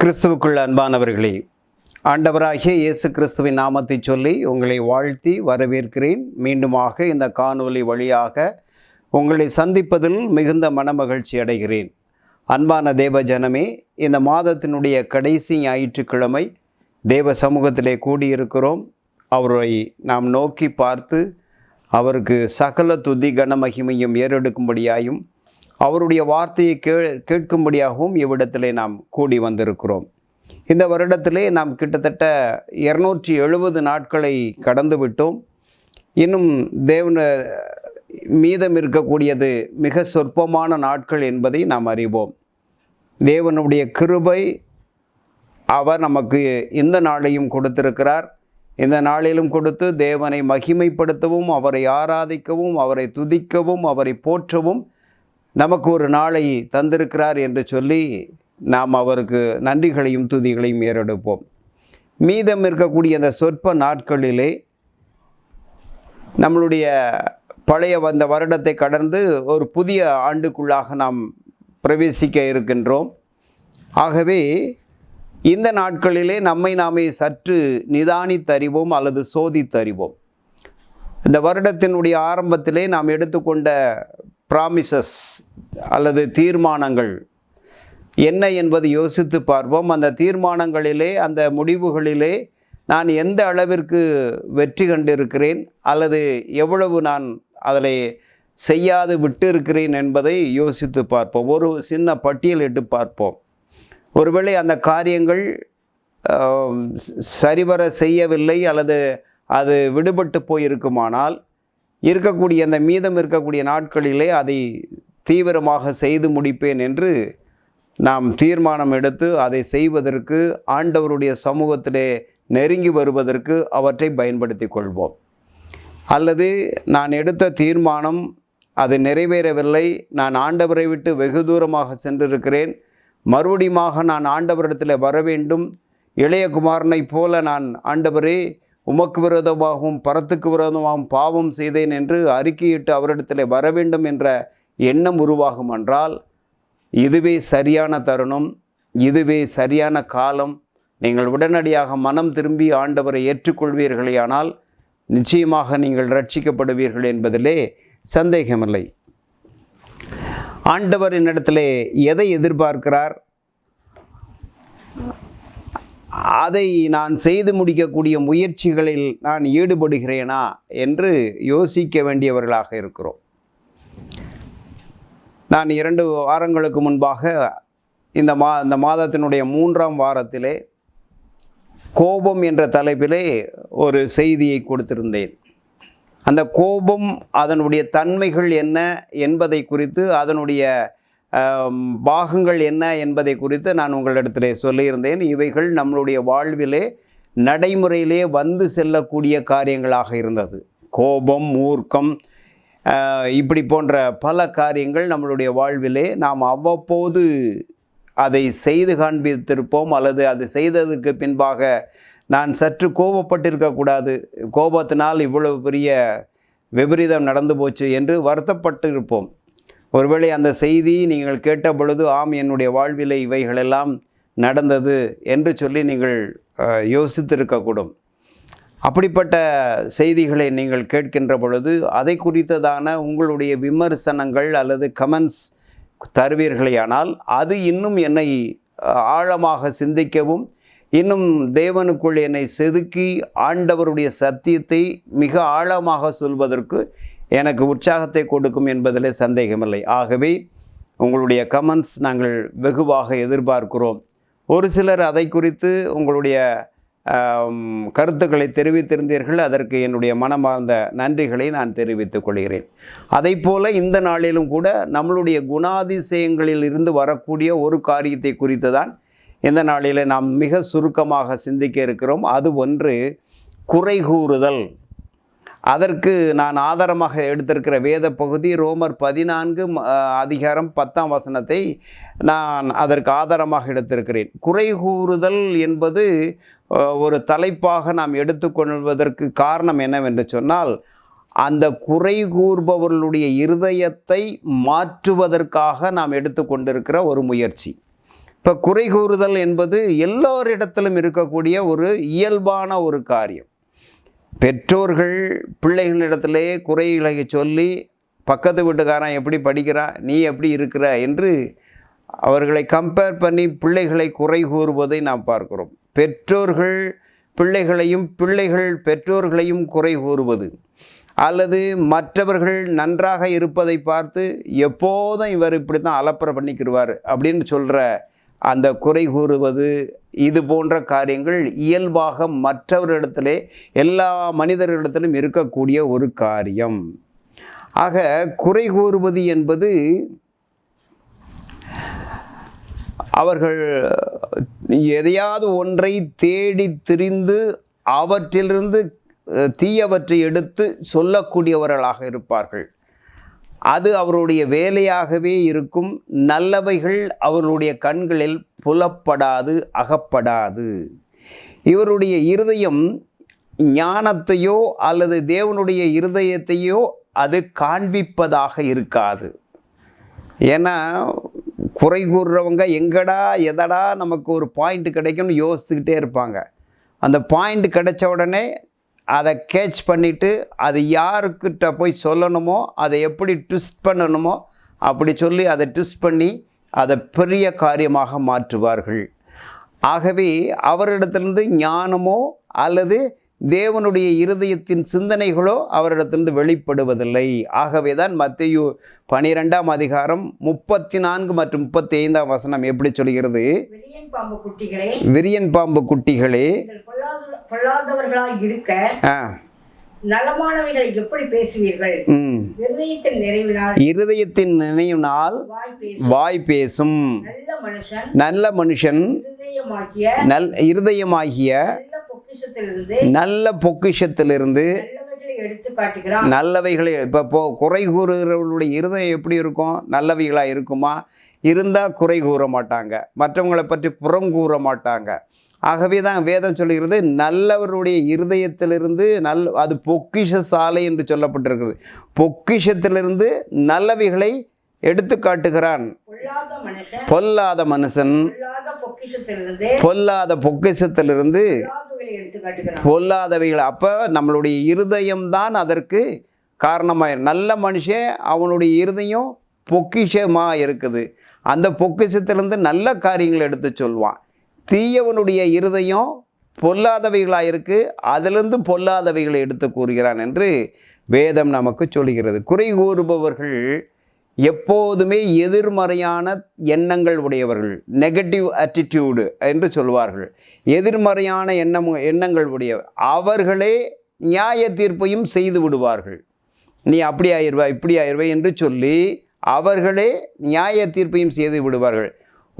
கிறிஸ்துவுக்குள் அன்பானவர்களே ஆண்டவராகிய இயேசு கிறிஸ்துவின் நாமத்தை சொல்லி உங்களை வாழ்த்தி வரவேற்கிறேன். மீண்டுமாக இந்த காணொலி வழியாக உங்களை சந்திப்பதில் மிகுந்த மனமகிழ்ச்சி அடைகிறேன். அன்பான தேவ ஜனமே இந்த மாதத்தினுடைய கடைசி ஞாயிற்றுக்கிழமை தேவ சமூகத்திலே கூடியிருக்கிறோம். அவரை நாம் நோக்கி பார்த்து அவருக்கு சகல துதி கனமகிமையும் ஏறெடுக்கும்படியாயும் அவருடைய வார்த்தையை கே கேட்கும்படியாகவும் இவ்விடத்திலே நாம் கூடி வந்திருக்கிறோம். இந்த வருடத்திலே நாம் கிட்டத்தட்ட இருநூற்றி எழுபது நாட்களை கடந்து விட்டோம். இன்னும் தேவன மீதம் இருக்கக்கூடியது மிக சொற்பமான நாட்கள் என்பதை நாம் அறிவோம். தேவனுடைய கிருபை அவர் நமக்கு இந்த நாளையும் கொடுத்திருக்கிறார். இந்த நாளிலும் கொடுத்து தேவனை மகிமைப்படுத்தவும் அவரை ஆராதிக்கவும் அவரை துதிக்கவும் அவரை போற்றவும் நமக்கு ஒரு நாளை தந்திருக்கிறார் என்று சொல்லி நாம் அவருக்கு நன்றிகளையும் துதிகளையும் ஏறெடுப்போம். மீதம் இருக்கக்கூடிய அந்த சொற்ப நாட்களிலே நம்மளுடைய பழைய வந்த வருடத்தை கடந்து ஒரு புதிய ஆண்டுக்குள்ளாக நாம் பிரவேசிக்க இருக்கின்றோம். ஆகவே இந்த நாட்களிலே நம்மை நாமே சற்று நிதானித்தறிவோம் அல்லது சோதித்தறிவோம் இந்த வருடத்தினுடைய ஆரம்பத்திலே நாம் எடுத்துக்கொண்ட ப்ராமிசஸ் அல்லது தீர்மானங்கள். என்ன என்பது யோசித்து பார்ப்போம். அந்த தீர்மானங்களிலே அந்த முடிவுகளிலே நான் எந்த அளவிற்கு வெற்றி கண்டிருக்கிறேன் அல்லது எவ்வளவு நான் அதில் செய்யாது விட்டு இருக்கிறேன் என்பதை யோசித்து பார்ப்போம். ஒரு சின்ன பட்டியலிட்டு பார்ப்போம். ஒருவேளை அந்த காரியங்கள் சரிவர செய்யவில்லை அல்லது அது விடுபட்டு போயிருக்குமானால் இருக்கக்கூடிய அந்த மீதம் இருக்கக்கூடிய நாட்களிலே அதை தீவிரமாக செய்து முடிப்பேன் என்று நாம் தீர்மானம் எடுத்து அதை செய்வதற்கு ஆண்டவருடைய சமூகத்திலே நெருங்கி வருவதற்கு அவற்றை பயன்படுத்தி கொள்வோம். அல்லது நான் எடுத்த தீர்மானம் அது நிறைவேறவில்லை நான் ஆண்டவரை விட்டு வெகு தூரமாக சென்றிருக்கிறேன் மறுபடியுமாக நான் ஆண்டவரிடத்தில் வர வேண்டும் இளையகுமாரனைப் போல நான் ஆண்டவரே உமக்கு விரோதமாகவும் பரத்துக்கு விரோதமாகவும் பாவம் செய்தேன் என்று அறிக்கையிட்டு அவரிடத்தில் வர வேண்டும் என்ற எண்ணம் உருவாகும் என்றால் இதுவே சரியான தருணம் இதுவே சரியான காலம். நீங்கள் உடனடியாக மனம் திரும்பி ஆண்டவரை ஏற்றுக்கொள்வீர்களேயானால் நிச்சயமாக நீங்கள் ரட்சிக்கப்படுவீர்கள் என்பதிலே சந்தேகமில்லை. ஆண்டவர் என்னிடத்திலே எதை எதிர்பார்க்கிறார்? அதை நான் செய்து முடிக்கக்கூடிய முயற்சிகளில் நான் ஈடுபடுகிறேனா என்று யோசிக்க வேண்டியவர்களாக இருக்கிறோம். நான் இரண்டு வாரங்களுக்கு முன்பாக இந்த மா இந்த மாதத்தினுடைய மூன்றாம் வாரத்திலே கோபம் என்ற தலைப்பிலே ஒரு செய்தியை கொடுத்திருந்தேன். அந்த கோபம் அதனுடைய தன்மைகள் என்ன என்பதை குறித்து அதனுடைய பாகங்கள் என்ன என்பதை குறித்து நான் உங்களிடத்திலே சொல்லியிருந்தேன். இவைகள் நம்மளுடைய வாழ்விலே நடைமுறையிலே வந்து செல்லக்கூடிய காரியங்களாக இருந்தது. கோபம் மூர்க்கம் இப்படி போன்ற பல காரியங்கள் நம்மளுடைய வாழ்விலே நாம் அவ்வப்போது அதை செய்து காண்பித்திருப்போம். அல்லது அது செய்ததுக்கு பின்பாக நான் சற்று கோபப்பட்டிருக்கக்கூடாது கோபத்தினால் இவ்வளவு பெரிய விபரீதம் நடந்து போச்சு என்று வருத்தப்பட்டு இருப்போம் ஒருவேளை அந்த செய்தி நீங்கள் கேட்ட பொழுது ஆம் என்னுடைய வாழ்வில் இவைகளெல்லாம் நடந்தது என்று சொல்லி நீங்கள் யோசித்திருக்கக்கூடும். அப்படிப்பட்ட செய்திகளை நீங்கள் கேட்கின்ற பொழுது அதை குறித்ததான உங்களுடைய விமர்சனங்கள் அல்லது கமெண்ட்ஸ் தருவீர்களேயானால் அது இன்னும் என்னை ஆழமாக சிந்திக்கவும் இன்னும் தேவனுக்குள் என்னை செதுக்கி ஆண்டவருடைய சத்தியத்தை மிக ஆழமாக சொல்வதற்கு எனக்கு உற்சாகத்தை கொடுக்கும் என்பதில் சந்தேகமில்லை. ஆகவே உங்களுடைய கமெண்ட்ஸ் நாங்கள் வெகுவாக எதிர்பார்க்கிறோம். ஒரு சிலர் அதை குறித்து உங்களுடைய கருத்துக்களை தெரிவித்திருந்தீர்கள். அதற்கு என்னுடைய மனமார்ந்த நன்றிகளை நான் தெரிவித்துக் கொள்கிறேன். அதை போல இந்த நாளிலும் கூட நம்மளுடைய குணாதிசயங்களில் இருந்து வரக்கூடிய ஒரு காரியத்தை குறித்து தான் இந்த நாளில் நாம் மிக சுருக்கமாக சிந்திக்க இருக்கிறோம். அது ஒன்று குறை கூறுதல். அதற்கு நான் ஆதாரமாக எடுத்திருக்கிற வேத பகுதி ரோமர் பதினான்கு ம- அதிகாரம் பத்தாம் வசனத்தை நான் அதற்கு ஆதாரமாக எடுத்திருக்கிறேன். குறை கூறுதல் என்பது ஒரு தலைப்பாக நாம் எடுத்துக்கொள்வதற்கு காரணம் என்னவென்று சொன்னால் அந்த குறை கூறுபவர்களுடைய இருதயத்தை மாற்றுவதற்காக நாம் எடுத்துக்கொண்டிருக்கிற ஒரு முயற்சி. இப்போ குறை கூறுதல் என்பது எல்லோரிடத்திலும் இருக்கக்கூடிய ஒரு இயல்பான ஒரு காரியம். பெற்றோர்கள் பிள்ளைகளிடத்திலே குறைகளை சொல்லி பக்கத்து வீட்டுக்காரன் எப்படி படிக்கிறான் நீ எப்படி இருக்கிற என்று அவர்களை கம்பேர் பண்ணி பிள்ளைகளை குறை கூறுவதை நாம் பார்க்கிறோம். பெற்றோர்கள் பிள்ளைகளையும் பிள்ளைகள் பெற்றோர்களையும் குறை கூறுவது அல்லது மற்றவர்கள் நன்றாக இருப்பதை பார்த்து எப்போதும் இவர் இப்படி தான் அலப்பறை பண்ணிக்கிடுவார் அப்படின்னு சொல்கிற அந்த குறை கூறுவது இது போன்ற காரியங்கள் இயல்பாக மற்றவரிடத்திலே எல்லா மனிதர்களிடத்திலும் இருக்கக்கூடிய ஒரு காரியம். ஆக குறை கூறுவது என்பது அவர்கள் எதையாவது ஒன்றை தேடி திரிந்து அவற்றிலிருந்து தீயவற்றை எடுத்து சொல்லக்கூடியவர்களாக இருப்பார்கள். அது அவருடைய வேலையாகவே இருக்கும். நல்லவைகள் அவருடைய கண்களில் புலப்படாது அகப்படாது. இவருடைய இருதயம் ஞானத்தையோ அல்லது தேவனுடைய இருதயத்தையோ அது காண்பிப்பதாக இருக்காது. ஏன்னா குறை கூறுறவங்க எங்கடா எதடா நமக்கு ஒரு பாயிண்ட் கிடைக்கும்னு யோசித்துக்கிட்டே இருப்பாங்க. அந்த பாயிண்ட் கிடைச்ச உடனே அதை கேட்ச் பண்ணிவிட்டு அது யாருக்கிட்ட போய் சொல்லணுமோ அதை எப்படி ட்விஸ்ட் பண்ணணுமோ அப்படி சொல்லி அதை ட்விஸ்ட் பண்ணி அதை பெரிய காரியமாக மாற்றுவார்கள். ஆகவே அவரிடத்திலிருந்து ஞானமோ அல்லது தேவனுடைய இருதயத்தின் சிந்தனைகளோ அவரிடத்திலிருந்து வெளிப்படுவதில்லை. ஆகவே தான் மத்தியு பனிரெண்டாம் அதிகாரம் முப்பத்தி நான்கு மற்றும் முப்பத்தி ஐந்தாம் வசனம் எப்படி சொல்கிறது? விரியன் பாம்பு குட்டிகளே பொல்லாதவர்களாய் இருக்க நலமானவைகளை எப்படி பேசுவீர்கள்? இருதயத்தின் நிறைவினால் இருதயத்தின் நினைவினால் வாய் பேசும். நல்ல மனுஷன் நல்ல மனுஷன் இருதயமாகிய நல் இருதயமாகிய நல்ல பொக்கிஷத்திலிருந்து நல்ல பொக்கிஷத்திலிருந்து நல்லவைகளை இப்போ குறை கூறுகிறவர்களுடைய இருதயம் எப்படி இருக்கும்? நல்லவைகளாக இருக்குமா? இருந்தால் குறை கூற மாட்டாங்க. மற்றவங்களை பற்றி புறம் கூற மாட்டாங்க. ஆகவே தான் வேதம் சொல்லுகிறது நல்லவருடைய இருதயத்திலிருந்து நல் அது பொக்கிஷ சாலை என்று சொல்லப்பட்டிருக்கிறது. பொக்கிஷத்திலிருந்து நல்லவைகளை எடுத்து காட்டுகிறான். பொல்லாத மனுஷன் பொல்லாத பொக்கிஷத்திலிருந்து பொல்லாதவைகள் அப்போ நம்மளுடைய இருதயம்தான் அதற்கு காரணமாக நல்ல மனுஷன் அவனுடைய இருதயம் பொக்கிஷமாக இருக்குது அந்த பொக்கிஷத்திலிருந்து நல்ல காரியங்களை எடுத்து சொல்வான். தீயவனுடைய இருதயம் பொல்லாதவைகளாக இருக்குது அதிலிருந்து பொல்லாதவைகளை எடுத்து கூறுகிறான் என்று வேதம் நமக்கு சொல்கிறது குறை கூறுபவர்கள் எப்போதுமே எதிர்மறையான எண்ணங்கள் உடையவர்கள் நெகட்டிவ் ஆட்டிடியூடு என்று சொல்வார்கள். எதிர்மறையான எண்ணம் எண்ணங்கள் உடைய அவர்களே நியாய தீர்ப்பையும் செய்து விடுவார்கள். நீ அப்படி ஆயிடுவா இப்படி ஆயிடுவா என்று சொல்லி அவர்களே நியாய தீர்ப்பையும் செய்து விடுவார்கள்.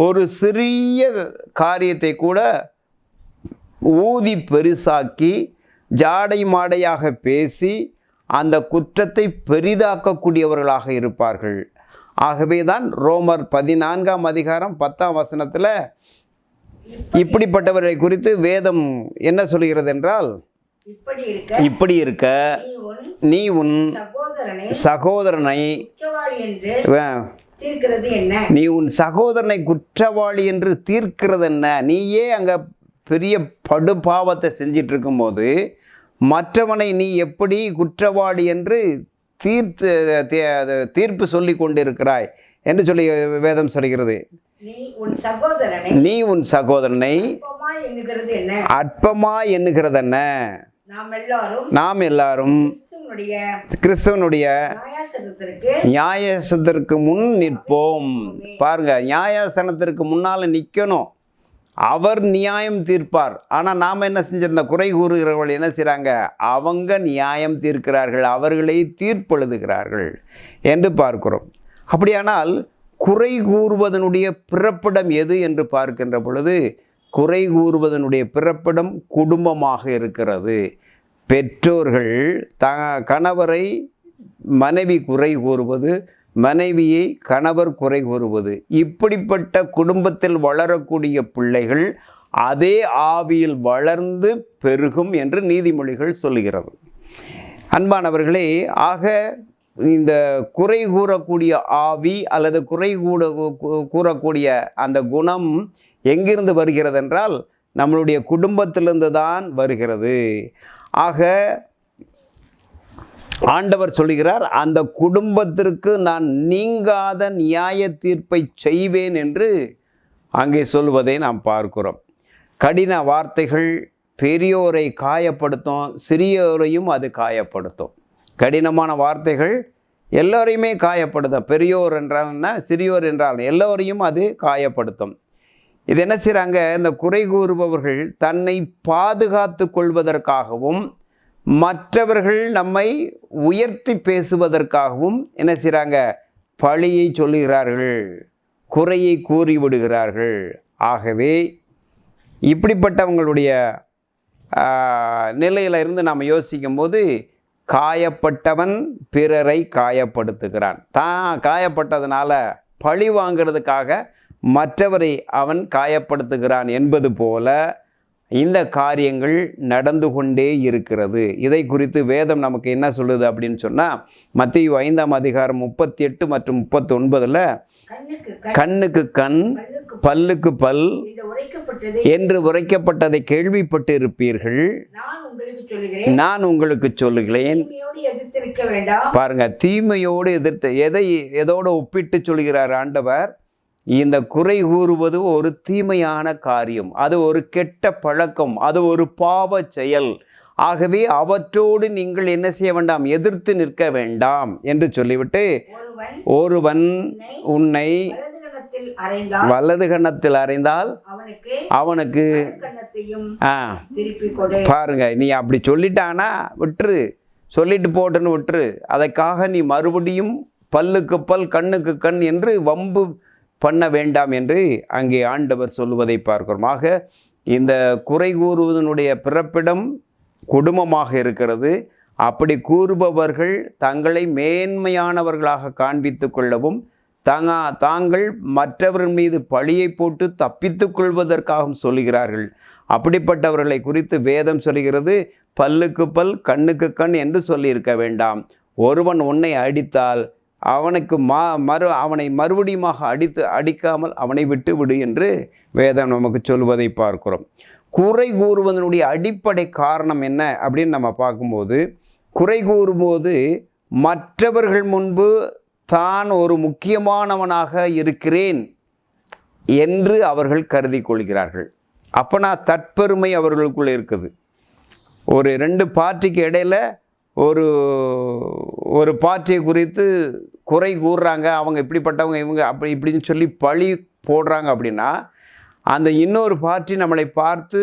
ஒரு சிறிய காரியத்தை கூட ஊதி பெருசாக்கி ஜாடை மாடையாக பேசி அந்த குற்றத்தை பெரிதாக்கக்கூடியவர்களாக இருப்பார்கள். ஆகவே தான் ரோமர் பதினான்காம் அதிகாரம் பத்தாம் வசனத்தில் இப்படிப்பட்டவர்களை குறித்து வேதம் என்ன சொல்கிறது என்றால் இப்படி இருக்க நீ உன் சகோதரனை தீர்க்கிறது என்ன? நீ உன் சகோதரனை குற்றவாளி என்று தீர்க்கிறது என்ன? நீயே அங்கே பெரிய படுபாவத்தை செஞ்சிட்டு இருக்கும்போது மற்றவனை நீ எப்படி குற்றவாளி என்று தீர்த்து தீர்ப்பு சொல்லி கொண்டிருக்கிறாய் என்று சொல்லி வேதம் சொல்கிறது. நீ உன் சகோதரனை அற்பமா எண்ணுகிறது என்ன? நாம் எல்லாரும் கிறிஸ்துவனுடைய நியாயாசனத்திற்கு நியாயசனத்திற்கு முன் நிற்போம். பாருங்க நியாயாசனத்திற்கு முன்னால் நிற்கணும் அவர் நியாயம் தீர்ப்பார். ஆனால் நாம் என்ன செஞ்சிருந்தோம்? குறை கூறுகிறவர்கள் என்ன செய்கிறாங்க அவங்க நியாயம் தீர்க்கிறார்கள். அவர்களே தீர்ப்பெழுதுகிறார்கள் என்று பார்க்கிறோம். அப்படியானால் குறை கூறுவதனுடைய பிறப்பிடம் எது என்று பார்க்கின்ற பொழுது குறை கூறுவதனுடைய பிறப்பிடம் குடும்பமாக இருக்கிறது. பெற்றோர்கள் த கணவரை மனைவி குறை கூறுவது மனைவியை கணவர் குறை கூறுவது. இப்படிப்பட்ட குடும்பத்தில் வளரக்கூடிய பிள்ளைகள் அதே ஆவியில் வளர்ந்து பெருகும் என்று நீதிமொழிகள் சொல்லுகிறது. அன்பானவர்களே ஆக இந்த குறை கூறக்கூடிய ஆவி அல்லது குறை கூட கூறக்கூடிய அந்த குணம் எங்கிருந்து வருகிறது என்றால் நம்மளுடைய குடும்பத்திலிருந்து தான் வருகிறது. ஆக ஆண்டவர் சொல்கிறார் அந்த குடும்பத்திற்கு நான் நீங்காத நியாய தீர்ப்பை செய்வேன் என்று அங்கே சொல்வதை நாம் பார்க்கிறோம். கடின வார்த்தைகள் பெரியோரை காயப்படுத்தும் சிறியோரையும் அது காயப்படுத்தும். கடினமான வார்த்தைகள் எல்லோரையுமே காயப்படுத்தும். பெரியோர் என்றால் என்ன சிறியோர் என்றால் எல்லோரையும் அது காயப்படுத்தும். இது என்ன செய்கிறாங்க இந்த குறை கூறுபவர்கள் தன்னை பாதுகாத்து கொள்வதற்காகவும் மற்றவர்கள் நம்மை உயர்த்தி பேசுவதற்காகவும் என்ன செய்கிறாங்க பழியை சொல்லுகிறார்கள் குறையை கூறிவிடுகிறார்கள். ஆகவே இப்படிப்பட்டவங்களுடைய நிலையில் இருந்து நாம் யோசிக்கும்போது காயப்பட்டவன் பிறரை காயப்படுத்துகிறான். தான் காயப்பட்டதுனால பழி வாங்கிறதுக்காக மற்றவரை அவன் காயப்படுத்துகிறான் என்பது போல இந்த காரியங்கள் நடந்து கொண்டே இருக்கிறது. இதை குறித்து வேதம் நமக்கு என்ன சொல்லுது அப்படின்னு சொன்னால் மத்திய ஐந்தாம் அதிகாரம் முப்பத்தி எட்டு மற்றும் முப்பத்தொன்பதில் கண்ணுக்கு கண் பல்லுக்கு பல் என்று உரைக்கப்பட்டதை கேள்விப்பட்டு இருப்பீர்கள் நான் உங்களுக்கு சொல்லுகிறேன். பாருங்க தீமையோடு எதிர்த்து எதை எதோடு ஒப்பிட்டு சொல்கிறார் ஆண்டவர்? இந்த குறை கூறுவது ஒரு தீமையான காரியம். அது ஒரு கெட்ட பழக்கம். அது ஒரு பாவ செயல். ஆகவே அவற்றோடு நீங்கள் என்ன செய்ய வேண்டாம்? எதிர்த்து நிற்க வேண்டாம் என்று சொல்லிவிட்டு ஒருவன் உன்னை வலது கணத்தில் அறைந்தால் அவனுக்கு ஆ பாருங்க நீ அப்படி சொல்லிட்டானா விட்டுரு. சொல்லிட்டு போட்டுன்னு விட்டுரு. அதற்காக நீ மறுபடியும் பல்லுக்கு பல் கண்ணுக்கு கண் என்று வம்பு பண்ண வேண்டாம் என்று அங்கே ஆண்டவர் சொல்லுவதை பார்க்கிறோம். ஆக இந்த குறை கூறுவதனுடைய பிறப்பிடம் குடும்பமாக இருக்கிறது. அப்படி கூறுபவர்கள் தங்களை மேன்மையானவர்களாக காண்பித்து கொள்ளவும் தாங்க தாங்கள் மற்றவர்கள் மீது பழியை போட்டு தப்பித்து கொள்வதற்காகவும் சொல்லுகிறார்கள். அப்படிப்பட்டவர்களை குறித்து வேதம் சொல்கிறது பல்லுக்கு பல் கண்ணுக்கு கண் என்று சொல்லியிருக்க வேண்டாம். ஒருவன் உன்னை அடித்தால் அவனுக்கு மா மறு அவனை மறுபடியுமாக அடித்து அடிக்காமல் அவனை விட்டு விடு என்று வேதம் நமக்கு சொல்வதை பார்க்கிறோம். குறை கூறுவதனுடைய அடிப்படை காரணம் என்ன அப்படின்னு நம்ம பார்க்கும்போது குறை கூறும்போது மற்றவர்கள் முன்பு தான் ஒரு முக்கியமானவனாக இருக்கிறேன் என்று அவர்கள் கருதி கொள்கிறார்கள். நான் தற்பெருமை அவர்களுக்குள்ளே இருக்குது. ஒரு ரெண்டு பார்ட்டிக்கு இடையில ஒரு ஒரு பார்ட்டியை குறித்து குறை கூறுறாங்க அவங்க இப்படிப்பட்டவங்க இவங்க அப்படி இப்படின்னு சொல்லி பழி போடுறாங்க அப்படின்னா அந்த இன்னொரு பார்ட்டி நம்மளை பார்த்து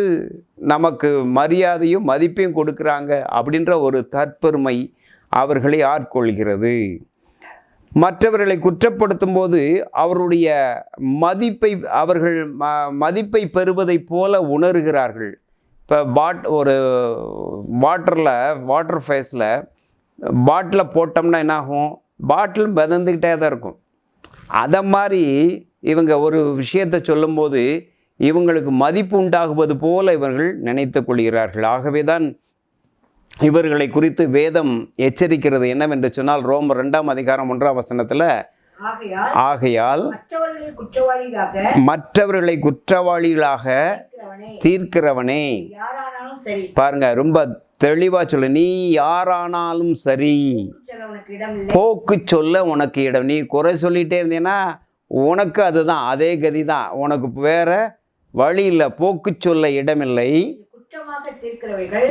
நமக்கு மரியாதையும் மதிப்பையும் கொடுக்குறாங்க அப்படின்ற ஒரு தற்பெருமை அவர்களை ஆட்கொள்கிறது. மற்றவர்களை குற்றப்படுத்தும் போது அவருடைய மதிப்பை அவர்கள் ம மதிப்பை பெறுவதைப் போல உணர்கிறார்கள். இப்போ பாட் ஒரு வாட்டரில் வாட்டர் ஃபேஸில் பாட்டில் போட்டோம்னா என்னாகும்? பாட்டிலும் பாட்டில் மிதந்துக்கிட்டே தான் இருக்கும். அதை மாதிரி இவங்க ஒரு விஷயத்தை சொல்லும்போது இவங்களுக்கு மதிப்பு உண்டாகுவது போல இவர்கள் நினைத்து கொள்கிறார்கள். ஆகவே தான் இவர்களை குறித்து வேதம் எச்சரிக்கிறது என்னவென்று சொன்னால் ரோம் ரெண்டாம் அதிகாரம் ஒன்றாம் வசனத்தில் ஆகையால் மற்றவர்களை குற்றவாளிகளாக தீர்க்கிறவனே. பாருங்க ரொம்ப தெளிவாக சொல்லு. நீ யாரானாலும் சரி. போக்கு சொல்ல உனக்கு இடம். நீ குறை சொல்லிட்டே இருந்தீன்னா உனக்கு அதுதான் அதே கதி தான் உனக்கு வேற வழி இல்லை. போக்கு சொல்ல இடமில்லை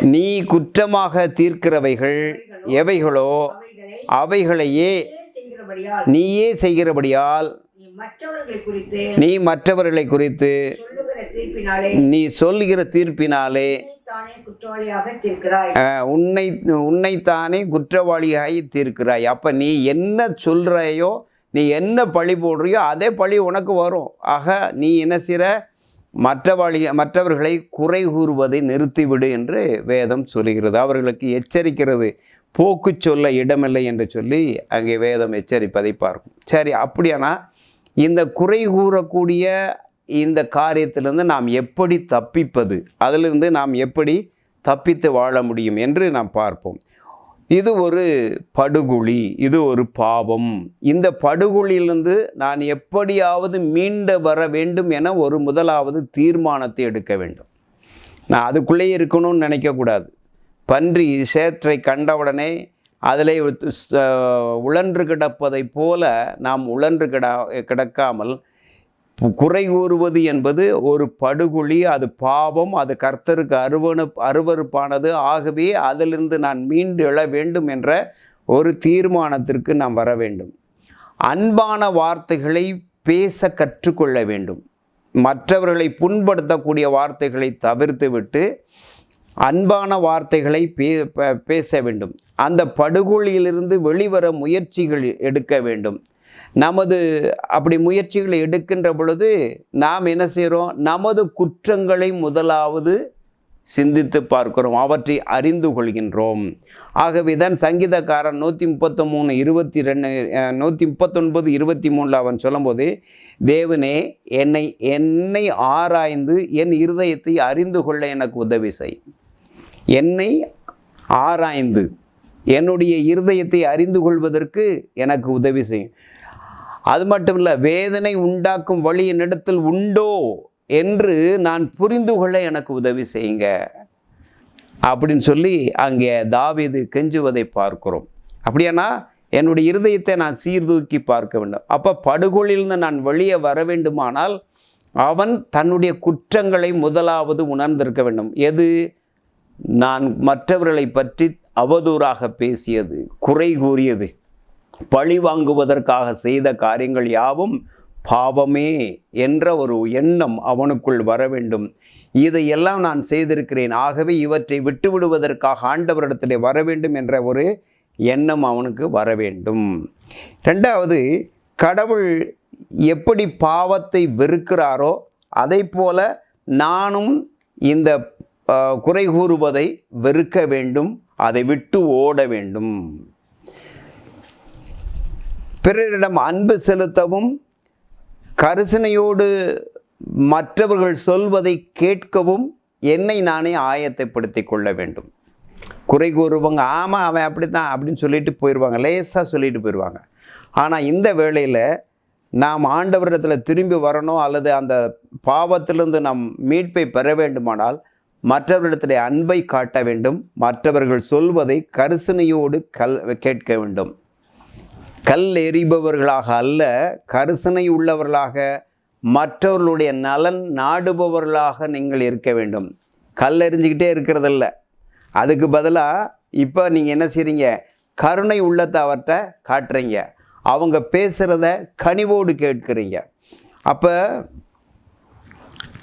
நீ குற்றமாக தீர்க்கிறவைகள். எவைகளோ அவைகளை அவைகளையே நீயே செய்கிறபடியால் நீ மற்றவர்களை குறித்து நீ சொல்லுகிற தீர்ப்பினாலே உன்னை உன்னைத்தானே குற்றவாளியாகி தீர்க்கிறாய். அப்போ நீ என்ன சொல்கிறாயோ நீ என்ன பழி போடுறியோ அதே பழி உனக்கு வரும். ஆக நீ என்ன செய்கிற மற்றவாளி மற்றவர்களை குறை கூறுவதை நிறுத்திவிடு என்று வேதம் சொல்கிறது அவர்களுக்கு எச்சரிக்கிறது. போக்கு சொல்ல இடமில்லை என்று சொல்லி அங்கே வேதம் எச்சரிப்பதை பார்க்கும். சரி அப்படியானா? இந்த குறை கூறக்கூடிய இந்த காரியத்திலிருந்து நாம் எப்படி தப்பிப்பது? அதிலிருந்து நாம் எப்படி தப்பித்து வாழ முடியும் என்று நாம் பார்ப்போம். இது ஒரு படுகுழி இது ஒரு பாவம். இந்த படுகுழியிலிருந்து நான் எப்படியாவது மீண்டு வர வேண்டும் என ஒரு முதலாவது தீர்மானத்தை எடுக்க வேண்டும். நான் அதுக்குள்ளேயே இருக்கணும்னு நினைக்கக்கூடாது பன்றி சேற்றை கண்டவுடனே அதிலே உழன்று கிடப்பதைப் போல நாம் உழன்று கிட கிடக்காமல் குறை கூறுவது என்பது ஒரு படுகொழி அது பாவம் அது கர்த்தருக்கு அருவனு அருவருப்பானது. ஆகவே அதிலிருந்து நான் மீண்டு எழ வேண்டும் என்ற ஒரு தீர்மானத்திற்கு நாம் வர வேண்டும். அன்பான வார்த்தைகளை பேச கற்றுக்கொள்ள வேண்டும். மற்றவர்களை புண்படுத்தக்கூடிய வார்த்தைகளை தவிர்த்துவிட்டு அன்பான வார்த்தைகளை பே ப- பேச வேண்டும். அந்த படுகொலியிலிருந்து வெளிவர முயற்சிகள் எடுக்க வேண்டும். நமது அப்படி முயற்சிகளை எடுக்கின்ற பொழுது நாம் என்ன செய்கிறோம்? நமது குற்றங்களை முதலாவது சிந்தித்து பார்க்கிறோம். அவற்றை அறிந்து கொள்கின்றோம். ஆகவே தான் சங்கீதக்காரன் நூற்றி முப்பத்தி மூணு இருபத்தி ரெண்டு நூற்றி முப்பத்தொன்பது இருபத்தி மூணில் அவன் சொல்லும்போது தேவனே என்னை என்னை ஆராய்ந்து என் இருதயத்தை அறிந்து கொள்ள எனக்கு உதவி செய். என்னை ஆராய்ந்து என்னுடைய இருதயத்தை அறிந்து கொள்வதற்கு எனக்கு உதவி செய்யும். அது மட்டும் இல்லை வேதனை உண்டாக்கும் வழி என்னிடத்தில் உண்டோ என்று நான் புரிந்து கொள்ள எனக்கு உதவி செய்யுங்க. அப்படின்னு சொல்லி அங்கே தாவிது கெஞ்சுவதை பார்க்கிறோம். அப்படியானா என்னுடைய இருதயத்தை நான் சீர்தூக்கி பார்க்க வேண்டும். அப்போ படுகொலிலிருந்து நான் வெளியே வர வேண்டுமானால் அவன் தன்னுடைய குற்றங்களை முதலாவது உணர்ந்திருக்க வேண்டும். எது? நான் மற்றவர்களை பற்றி அவதூறாக பேசியது குறை கூறியது பழி வாங்குவதற்காக செய்த காரியங்கள் யாவும் பாவமே என்ற ஒரு எண்ணம் அவனுக்குள் வர வேண்டும். இதையெல்லாம் நான் செய்திருக்கிறேன். ஆகவே இவற்றை விட்டுவிடுவதற்காக ஆண்டவரிடத்தில் வர வேண்டும் என்ற ஒரு எண்ணம் அவனுக்கு வர வேண்டும். ரெண்டாவது கடவுள் எப்படி பாவத்தை வெறுக்கிறாரோ அதை போல நானும் இந்த குறை கூறுவதை வெறுக்க வேண்டும் அதை விட்டு ஓட வேண்டும். பிறரிடம் அன்பு செலுத்தவும் கரிசனையோடு மற்றவர்கள் சொல்வதை கேட்கவும் என்னை நானே ஆயத்தைப்படுத்தி கொள்ள வேண்டும். குறை கூறுவாங்க ஆமாம் அவன் அப்படித்தான் அப்படின்னு சொல்லிட்டு போயிடுவாங்க லேசாக சொல்லிட்டு போயிடுவாங்க ஆனால் இந்த வேளையில் நாம் ஆண்டவரிடத்தில் திரும்பி வரணும் அல்லது அந்த பாவத்திலிருந்து நாம் மீட்பை பெற வேண்டுமானால் மற்றவர்களிடத்தில் அன்பை காட்ட வேண்டும். மற்றவர்கள் சொல்வதை கரிசனையோடு கல் கேட்க வேண்டும். கல் எறிபவர்களாக அல்ல கரிசனை உள்ளவர்களாக மற்றவர்களுடைய நலன் நாடுபவர்களாக நீங்கள் இருக்க வேண்டும். கல் எறிஞ்சிக்கிட்டே இருக்கிறதில்ல. அதுக்கு பதிலாக இப்போ நீங்கள் என்ன செய்கிறீங்க கருணை உள்ளத்தை அவர்கிட்ட காட்டுறீங்க. அவங்க பேசுகிறத கனிவோடு கேட்குறீங்க. அப்போ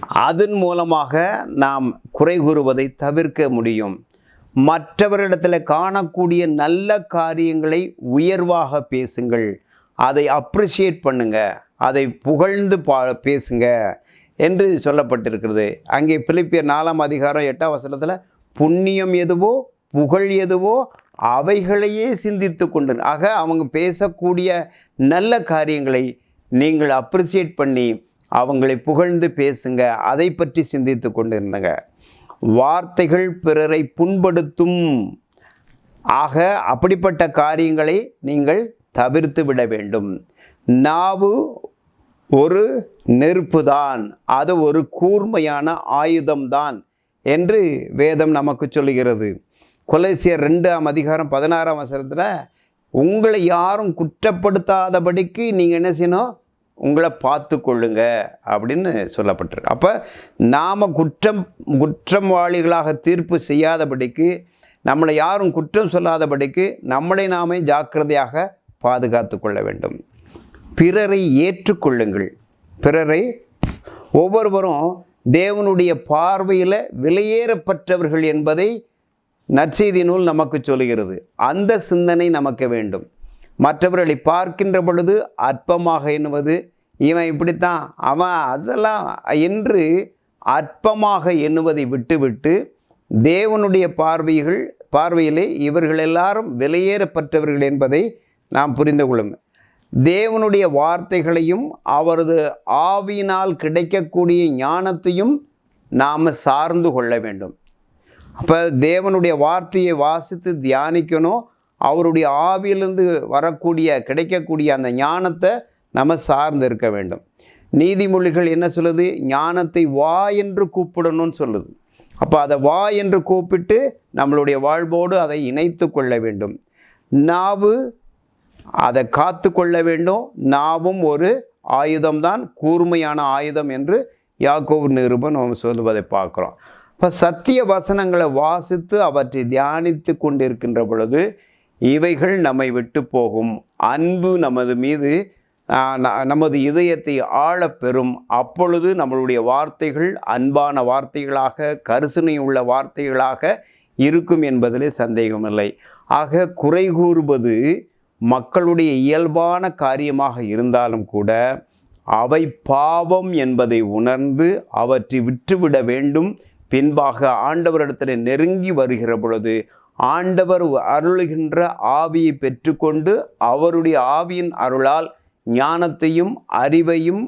அதன் மூலமாக நாம் குறை கூறுவதை தவிர்க்க முடியும். மற்றவர்களிடத்தில் காணக்கூடிய நல்ல காரியங்களை உயர்வாக பேசுங்கள். அதை அப்ரிஷியேட் பண்ணுங்க. அதை புகழ்ந்து பா பேசுங்க என்று சொல்லப்பட்டிருக்கிறது. அங்கே பிலிப்பியர் நாலாம் அதிகாரம் எட்டாம் வசனத்தில் புண்ணியம் எதுவோ புகழ் எதுவோ அவைகளையே சிந்தித்து கொண்டு ஆக அவங்க பேசக்கூடிய நல்ல காரியங்களை நீங்கள் அப்ரிசியேட் பண்ணி அவங்களை புகழ்ந்து பேசுங்க அதை பற்றி சிந்தித்து கொண்டு இருந்தங்க வார்த்தைகள் பிறரை புண்படுத்தும். ஆக அப்படிப்பட்ட காரியங்களை நீங்கள் தவிர்த்து விட வேண்டும். நாவு ஒரு நெருப்பு தான் அது ஒரு கூர்மையான ஆயுதம்தான் என்று வேதம் நமக்கு சொல்லுகிறது. கொலைசியர் ரெண்டாம் அதிகாரம் பதினாறாம் வசனத்தில் உங்களை யாரும் குற்றப்படுத்தாதபடிக்கு நீங்கள் என்ன செய்யணும்? உங்களை பார்த்து கொள்ளுங்க அப்படின்னு சொல்லப்பட்டிருக்கு. அப்போ நாம் குற்றம் குற்றவாளிகளாக தீர்ப்பு செய்யாதபடிக்கு நம்மளை யாரும் குற்றம் சொல்லாதபடிக்கு நம்மளை நாமே ஜாக்கிரதையாக பாதுகாத்து கொள்ள வேண்டும். பிறரை ஏற்றுக்கொள்ளுங்கள். பிறரை ஒவ்வொருவரும் தேவனுடைய பார்வையில் விலையேறப்பட்டவர்கள் என்பதை நற்செய்தி நூல் நமக்கு சொல்கிறது அந்த சிந்தனை நமக்கு வேண்டும். மற்றவர்களை பார்க்கின்ற பொழுது அற்பமாக எண்ணுவது இவன் இப்படித்தான். அவன் அதெல்லாம் என்று அற்பமாக எண்ணுவதை விட்டுவிட்டு தேவனுடைய பார்வைகள் பார்வையிலே இவர்கள் எல்லாரும் விலையேறப்பட்டவர்கள் என்பதை நாம் புரிந்து கொள்ளும். தேவனுடைய வார்த்தைகளையும் அவரது ஆவியினால் கிடைக்கக்கூடிய ஞானத்தையும் நாம் சார்ந்து கொள்ள வேண்டும். அப்போ தேவனுடைய வார்த்தையை வாசித்து தியானிக்கணும். அவருடைய ஆவியிலிருந்து வரக்கூடிய கிடைக்கக்கூடிய அந்த ஞானத்தை நம்ம சார்ந்து இருக்க வேண்டும். நீதிமொழிகள் என்ன சொல்லுது? ஞானத்தை வா என்று கூப்பிடணும்னு சொல்லுது. அப்போ அதை வா என்று கூப்பிட்டு நம்மளுடைய வாழ்வோடு அதை இணைத்து கொள்ள வேண்டும். நாவு அதை காத்து கொள்ள வேண்டும். நாவும் ஒரு ஆயுதம்தான் கூர்மையான ஆயுதம் என்று யாக்கோவு நிருபன் நம்ம சொல்லுவதை பார்க்குறோம். இப்போ சத்திய வசனங்களை வாசித்து அவற்றை தியானித்து கொண்டிருக்கின்ற பொழுது இவைகள் நம்மை விட்டு போகும். அன்பு நமது மீது நமது இதயத்தை ஆழப் பெறும் அப்பொழுது நம்மளுடைய வார்த்தைகள் அன்பான வார்த்தைகளாக கரிசனை உள்ள வார்த்தைகளாக இருக்கும் என்பதிலே சந்தேகமில்லை. ஆக குறை கூறுவது மக்களுடைய இயல்பான காரியமாக இருந்தாலும் கூட அவை பாவம் என்பதை உணர்ந்து அவற்றை விட்டுவிட வேண்டும். பின்பாக ஆண்டவரிடத்தில் நெருங்கி வருகிற பொழுது ஆண்டவர் அருளுகின்ற ஆவியை பெற்றுக்கொண்டு அவருடைய ஆவியின் அருளால் ஞானத்தையும் அறிவையும்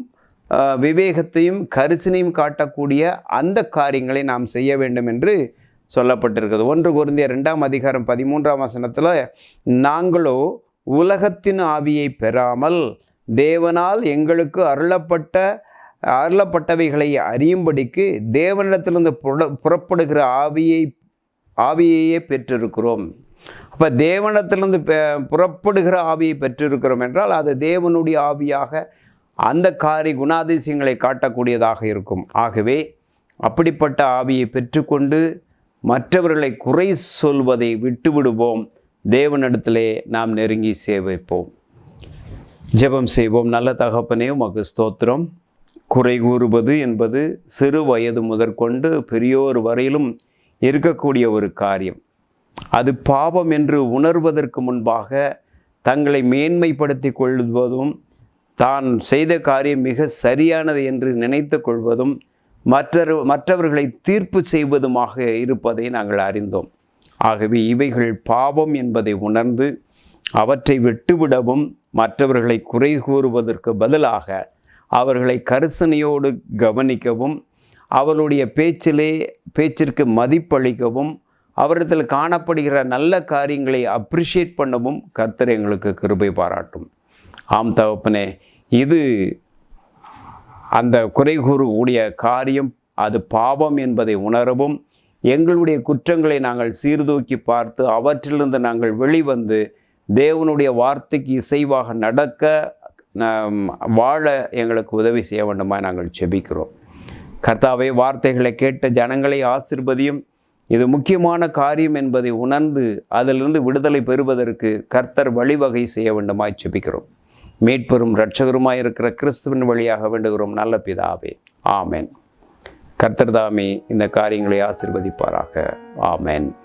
விவேகத்தையும் கரிசனையும் காட்டக்கூடிய அந்த காரியங்களை நாம் செய்ய வேண்டும் என்று சொல்லப்பட்டிருக்கிறது. ஒன்று குருந்திய ரெண்டாம் அதிகாரம் பதிமூன்றாம் வசனத்தில் நாங்களோ உலகத்தின் ஆவியை பெறாமல் தேவனால் எங்களுக்கு அருளப்பட்ட அருளப்பட்டவைகளை அறியும்படிக்கு தேவனிடத்திலிருந்து புற- புறப்படுகிற ஆவியை ஆவியையே பெற்றிருக்கிறோம். அப்போ தேவனத்திலிருந்து பெ- புறப்படுகிற ஆவியை பெற்றிருக்கிறோம் என்றால் அது தேவனுடைய ஆவியாக அந்த காரி குணாதிசயங்களை காட்டக்கூடியதாக இருக்கும். ஆகவே அப்படிப்பட்ட ஆவியை பெற்றுக்கொண்டு மற்றவர்களை குறை சொல்வதை விட்டுவிடுவோம். தேவனிடத்திலே நாம் நெருங்கி சேவிப்போம். ஜெபம் செய்வோம். நல்ல தகப்பனே உமக்கு ஸ்தோத்திரம். குறை கூறுவது என்பது சிறு வயது முதற்கொண்டு பெரியோர் வரையிலும் இருக்கக்கூடிய ஒரு காரியம். அது பாவம் என்று உணர்வதற்கு முன்பாக தங்களை மேன்மைப்படுத்தி கொள்வதும் தான் செய்த காரியம் மிக சரியானது என்று நினைத்து கொள்வதும் மற்ற மற்றவர்களை தீர்ப்பு செய்வதுமாக இருப்பதை நாங்கள் அறிந்தோம். ஆகவே இவைகள் பாவம் என்பதை உணர்ந்து அவற்றை விட்டுவிடவும் மற்றவர்களை குறை கூறுவதற்கு பதிலாக அவர்களை கரிசனையோடு கவனிக்கவும் அவருடைய பேச்சிலே பேச்சிற்கு மதிப்பளிக்கவும் அவரிடத்தில் காணப்படுகிற நல்ல காரியங்களை அப்ரிஷியேட் பண்ணவும் கர்த்தர் எங்களுக்கு கிருபை பாராட்டும். ஆம் தகப்பனே இது அந்த குறை கூறக்கூடிய காரியம் அது பாவம் என்பதை உணரவும் எங்களுடைய குற்றங்களை நாங்கள் சீர்தூக்கி பார்த்து அவற்றிலிருந்து நாங்கள் வெளிவந்து தேவனுடைய வார்த்தைக்கு இசைவாக நடக்க வாழ எங்களுக்கு உதவி செய்ய வேண்டுமா நாங்கள் செபிக்கிறோம். கர்த்தாவே வார்த்தைகளை கேட்ட ஜனங்களை ஆசிர்வதியும் இது முக்கியமான காரியம் என்பதை உணர்ந்து அதிலிருந்து விடுதலை பெறுவதற்கு கர்த்தர் வழிவகை செய்ய வேண்டுமாய் செபிக்கிறோம் மீட்பெரும் இரட்சகருமாய் இருக்கிற கிறிஸ்துவின் வழியாக வேண்டுகிறோம். நல்ல பிதாவே ஆமேன். கர்த்தர் தாமே இந்த காரியங்களை ஆசிர்வதிப்பாராக. ஆமேன்.